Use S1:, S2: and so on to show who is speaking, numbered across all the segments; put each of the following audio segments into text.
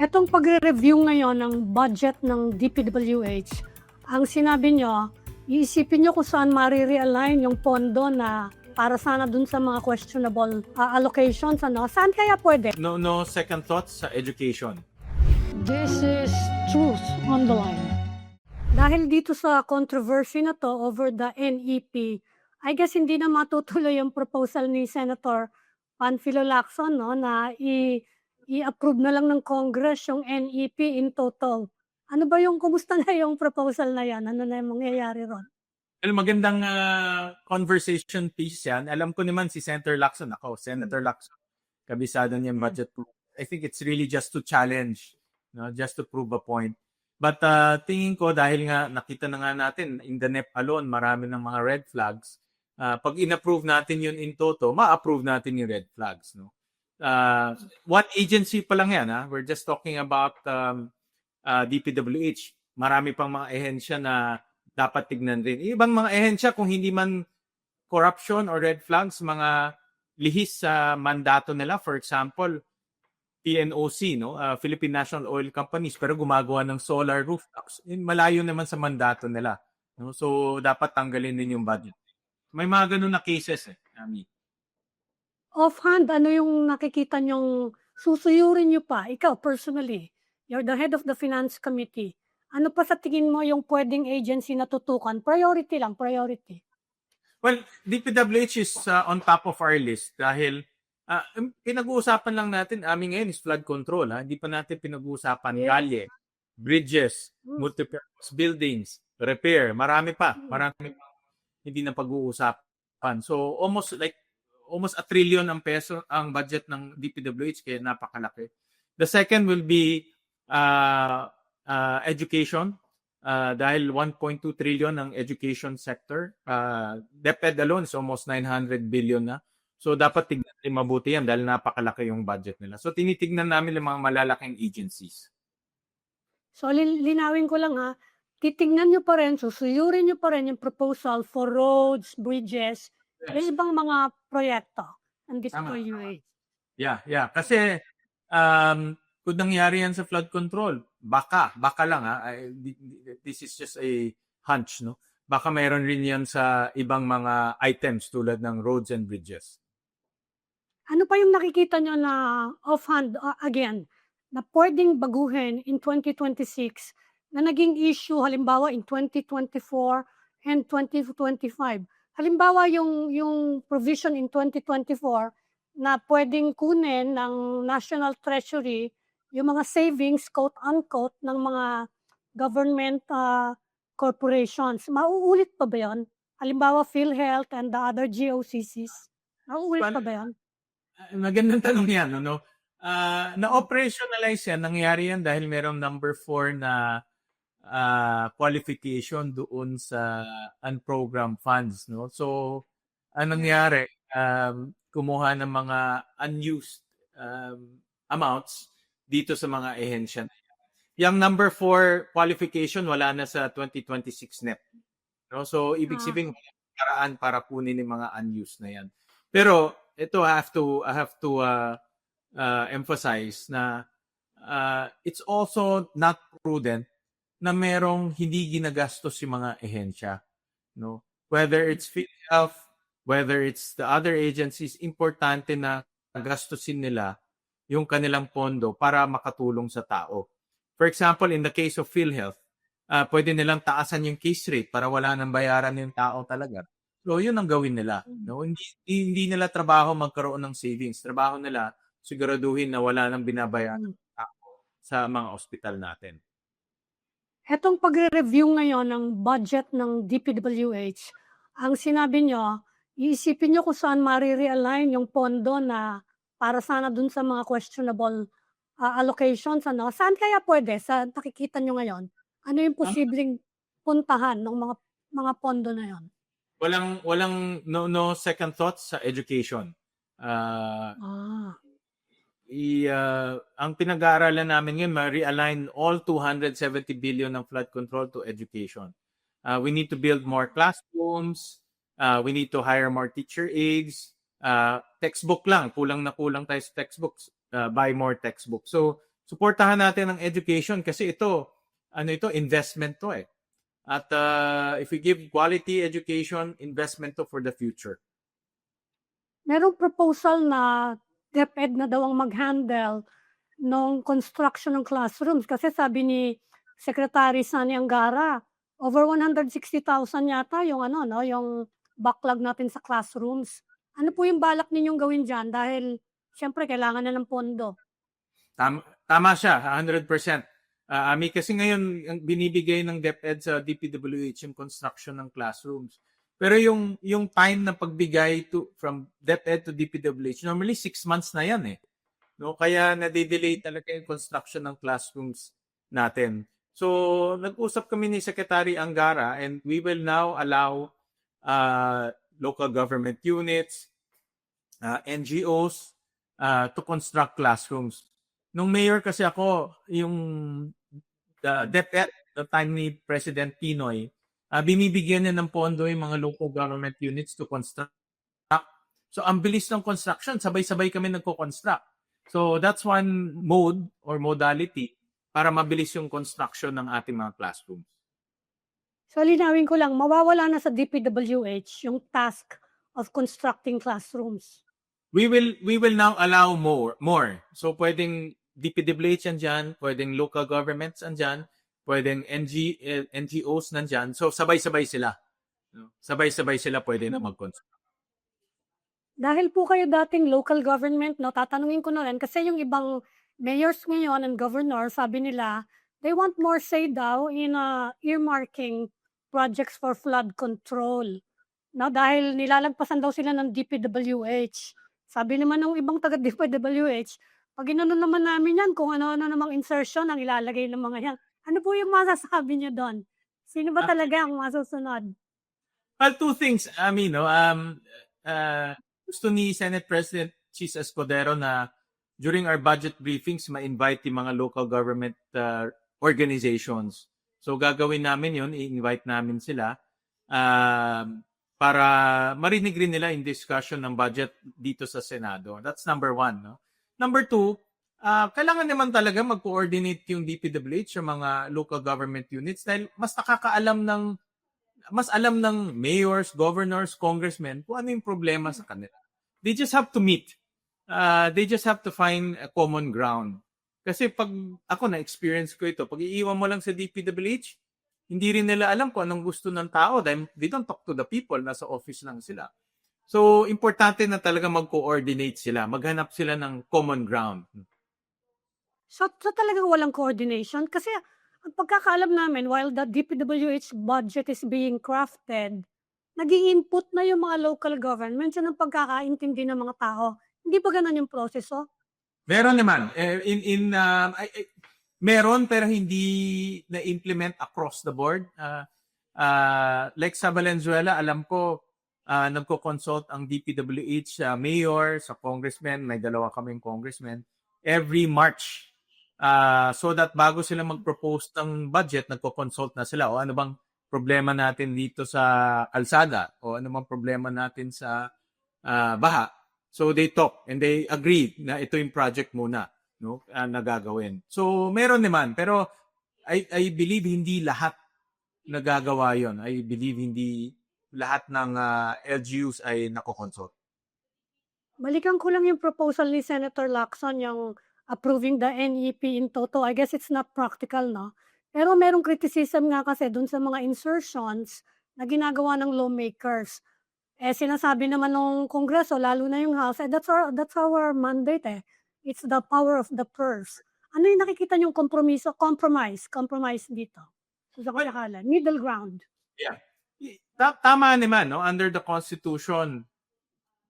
S1: Etong pagre-review ngayon ng budget ng DPWH, ang sinabi nyo, iisipin nyo kung saan marirealign yung pondo na para sana dun sa mga questionable uh, allocations. Ano? Saan kaya pwede?
S2: No, no second thoughts sa education.
S1: This is truth on the line. Dahil dito sa controversy na to over the NEP, I guess hindi na matutuloy yung proposal ni Senator Panfilo Lacson no, na i- i-approve na lang ng Congress yung NEP in total. Ano ba yung, kumusta na yung proposal na yan? Ano na yung mangyayari ron?
S2: Well, magandang ah, conversation piece yan. Alam ko naman si Senator Lacson, ako, Senator Lacson, kabisado niya yung budget. pro- I think it's really just to challenge, no? just to prove a point. But ah, tingin ko dahil nga nakita na nga natin in the NEP alone, marami ng mga red flags. Ah, pag in-approve natin yun in toto, ma-approve natin yung red flags. No? Ah, one agency pa lang yan. Ha? We're just talking about um, ah, DPWH. Marami pang mga ehensya na dapat tignan rin. Ibang mga ehensya kung hindi man corruption or red flags, mga lihis sa mandato nila. For example, PNOC, no? Uh, Philippine National Oil Companies, pero gumagawa ng solar rooftops. Malayo naman sa mandato nila. No? So, dapat tanggalin din yung budget. May mga ganun na cases eh, Ami.
S1: Offhand, ano yung nakikita nyong susuyurin nyo pa? Ikaw, personally, you're the head of the Finance Committee. Ano pa sa tingin mo yung pwedeng agency na tutukan? Priority lang, priority.
S2: Well, DPWH is uh, on top of our list dahil uh, pinag-uusapan lang natin, amin ngayon is flood control. Ha? Hindi pa natin pinag-uusapan
S1: Yes.
S2: kalye, bridges,
S1: Mm.
S2: multipurpose buildings, repair, marami pa.
S1: Mm.
S2: Marami pa hindi na pag-uusapan. So almost like almost a trillion ang peso ang budget ng DPWH kaya napakalaki. The second will be uh, uh, education uh, dahil 1.2 trillion ang education sector. Uh, DepEd alone is almost 900 billion na. So dapat tignan din mabuti yan dahil napakalaki yung budget nila. So tinitignan namin yung mga malalaking agencies.
S1: So, lin- linawin ko lang ha, titingnan nyo pa rin, susuyurin nyo pa rin yung proposal for roads, bridges, yung ibang mga proyekto ng
S2: Tama.
S1: DPWH.
S2: Yeah, yeah. Kasi um, kung nangyari yan sa flood control, baka, baka lang ha, I- di- di- this is just a hunch, no? Baka mayroon rin yan sa ibang mga items tulad ng roads and bridges.
S1: Ano pa yung nakikita nyo na offhand, uh, again, na pwedeng baguhin in 2026 na naging issue halimbawa in 2024 and 2025. Halimbawa yung yung provision in 2024 na pwedeng kunin ng National Treasury yung mga savings quote unquote ng mga government uh, corporations. Mauulit pa ba 'yon? Halimbawa PhilHealth and the other GOCCs. Mauulit pa ba 'yon?
S2: Ah, Magandang tanong yan, ano? Ah, na-operationalize yan, nangyari yan dahil merong number 4 na ah, qualification doon sa unprogrammed funds, no? So, anong nangyari? Um, kumuha ng mga unused um, amounts dito sa mga ehensya na yan. Yung number 4 qualification, wala na sa 2026 NEP. No? So, ibig
S1: Ah.
S2: sabihin, walang paraan para kunin yung mga unused na yan. Pero, ito I have to I have to uh, uh, emphasize na uh, it's also not prudent na merong hindi ginagastos yung mga ehensya no whether it's PhilHealth whether it's the other agencies importante na gastusin nila yung kanilang pondo para makatulong sa tao for example in the case of PhilHealth uh, pwede nilang taasan yung case rate para wala nang bayaran yung tao talaga So, yun ang gawin nila. No? Hindi, hindi nila trabaho magkaroon ng savings. Trabaho nila siguraduhin na wala nang binabayaran tao sa mga ospital natin.
S1: Etong pagre-review ngayon ng budget ng DPWH, ang sinabi nyo, iisipin nyo kung saan marirealign yung pondo na para sana dun sa mga questionable ah, allocations. Ano? Saan kaya pwede? Sa nakikita nyo ngayon? Ano yung posibleng puntahan ng mga mga pondo na yon?
S2: Walang walang no no second thoughts sa education. Ah,
S1: Ah,
S2: i ah, ang pinag-aaralan namin ngayon ma-realign all 270 billion ng flood control to education. Uh, we need to build more classrooms. Uh, we need to hire more teacher aides. Uh, textbook lang, kulang na kulang tayo sa textbooks. Uh, buy more textbooks. So suportahan natin ang education kasi ito, ano ito, investment to eh. At uh, if we give quality education, investment to for the future.
S1: Merong proposal na DepEd na daw ang mag-handle ng construction ng classrooms kasi sabi ni Secretary Sani Angara, over 160,000 yata yung ano no, yung backlog natin sa classrooms. Ano po yung balak ninyong gawin diyan dahil syempre kailangan na ng pondo.
S2: Tama, tama siya, 100%. Ah, Ami, kasi ngayon, ang binibigay ng DepEd sa DPWH yung construction ng classrooms. Pero yung yung time na pagbigay to from DepEd to DPWH, normally six months na yan eh. No, kaya nade-delay talaga yung construction ng classrooms natin. So, nag-usap kami ni Secretary Angara and we will now allow uh, local government units, uh, NGOs uh, to construct classrooms. Nung mayor kasi ako, yung the DepEd, the time ni President Pinoy, uh, binibigyan niya ng pondo yung mga local government units to construct. So, ang bilis ng construction, sabay-sabay kami nagko-construct. So, that's one mode or modality para mabilis yung construction ng ating mga classrooms.
S1: So linawin ko lang, mawawala na sa DPWH yung task of constructing classrooms.
S2: We will we will now allow more more. So pwedeng DPWH andyan, pwedeng local governments andyan, pwedeng NG, eh, NGOs nandyan. So sabay-sabay sila. Sabay-sabay sila pwede na mag-construct.
S1: Dahil po kayo dating local government, no, tatanungin ko na rin, kasi yung ibang mayors ngayon and governor, sabi nila, they want more say daw in uh, earmarking projects for flood control. No, dahil nilalagpasan daw sila ng DPWH. Sabi naman ng ibang taga DPWH, pag inano naman namin yan, kung ano-ano namang insertion ang ilalagay ng mga yan. Ano po yung masasabi niyo doon? Sino ba
S2: Ah.
S1: talaga ang masusunod?
S2: Well, two things, I mean, no, um, uh, gusto ni Senate President Chis Escudero na during our budget briefings, ma-invite yung mga local government uh, organizations. So gagawin namin yun, i-invite namin sila um, para marinig rin nila in discussion ng budget dito sa Senado. That's number one. No? Number two, uh, kailangan naman talaga mag-coordinate yung DPWH sa mga local government units dahil mas nakakaalam ng mas alam ng mayors, governors, congressmen kung ano yung problema sa kanila. They just have to meet. Uh, they just have to find a common ground. Kasi pag ako na-experience ko ito, pag iiwan mo lang sa DPWH, hindi rin nila alam kung anong gusto ng tao dahil they don't talk to the people, nasa office lang sila. So, importante na talaga mag-coordinate sila, maghanap sila ng common ground.
S1: So, so talagang walang coordination? Kasi ang pagkakaalam namin, while the DPWH budget is being crafted, naging input na yung mga local governments yun ang pagkakaintindi ng mga tao. Hindi ba ganun yung proseso?
S2: Meron naman. Eh, In, in, um, ay- ay- meron pero hindi na-implement across the board. Uh, uh, like sa Valenzuela, alam ko, uh, nagko-consult ang DPWH sa mayor, sa congressman, may dalawa kaming congressman, every March. Uh, so that bago sila mag-propose ng budget, nagko-consult na sila. O ano bang problema natin dito sa kalsada? O ano bang problema natin sa uh, baha? So they talk and they agree na ito yung project muna no uh, na gagawin. So meron naman pero I I believe hindi lahat nagagawa 'yon. I believe hindi lahat ng uh, LGUs ay nako-consult.
S1: Balikan ko lang yung proposal ni Senator Lacson, yung approving the NEP in toto. I guess it's not practical, no? Pero merong criticism nga kasi dun sa mga insertions na ginagawa ng lawmakers. Eh, sinasabi naman ng Kongreso, lalo na yung House, eh, that's our, that's our mandate eh. It's the power of the purse. Ano yung nakikita niyong kompromiso? Compromise. Compromise dito. So, sa kalakalan. Middle ground.
S2: Ta- tama naman no under the constitution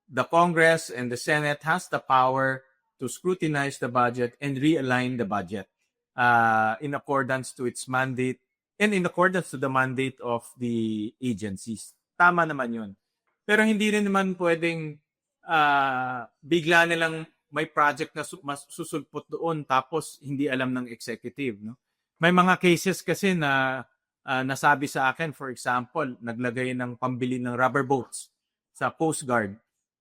S2: the Congress and the Senate has the power to scrutinize the budget and realign the budget uh, in accordance to its mandate and in accordance to the mandate of the agencies. Tama naman yun. Pero hindi rin naman pwedeng uh, bigla nilang may project na su- mas susulpot doon tapos hindi alam ng executive. No? May mga cases kasi na uh, nasabi sa akin, for example, naglagay ng pambili ng rubber boats sa Coast Guard.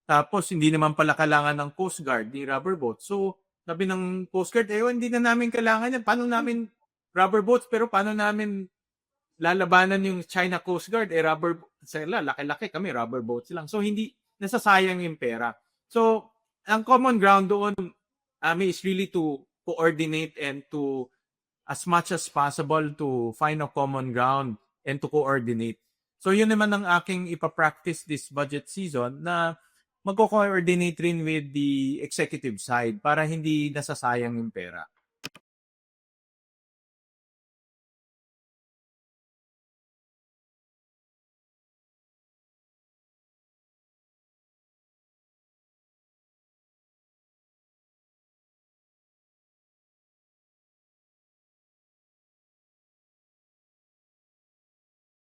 S2: Tapos hindi naman pala kailangan ng Coast Guard ni rubber boat. So Sabi ng Coast Guard, eh, hindi na namin kailangan yan. Paano namin rubber boats, pero paano namin lalabanan yung China Coast Guard? Eh, rubber, sila, laki-laki kami, rubber boats lang. So, hindi, nasasayang yung pera. So, ang common ground doon, Ami, is really to coordinate and to, as much as possible, to find a common ground and to coordinate. So, yun naman ang aking ipapractice this budget season na magko-coordinate rin with the executive side para hindi nasasayang yung pera.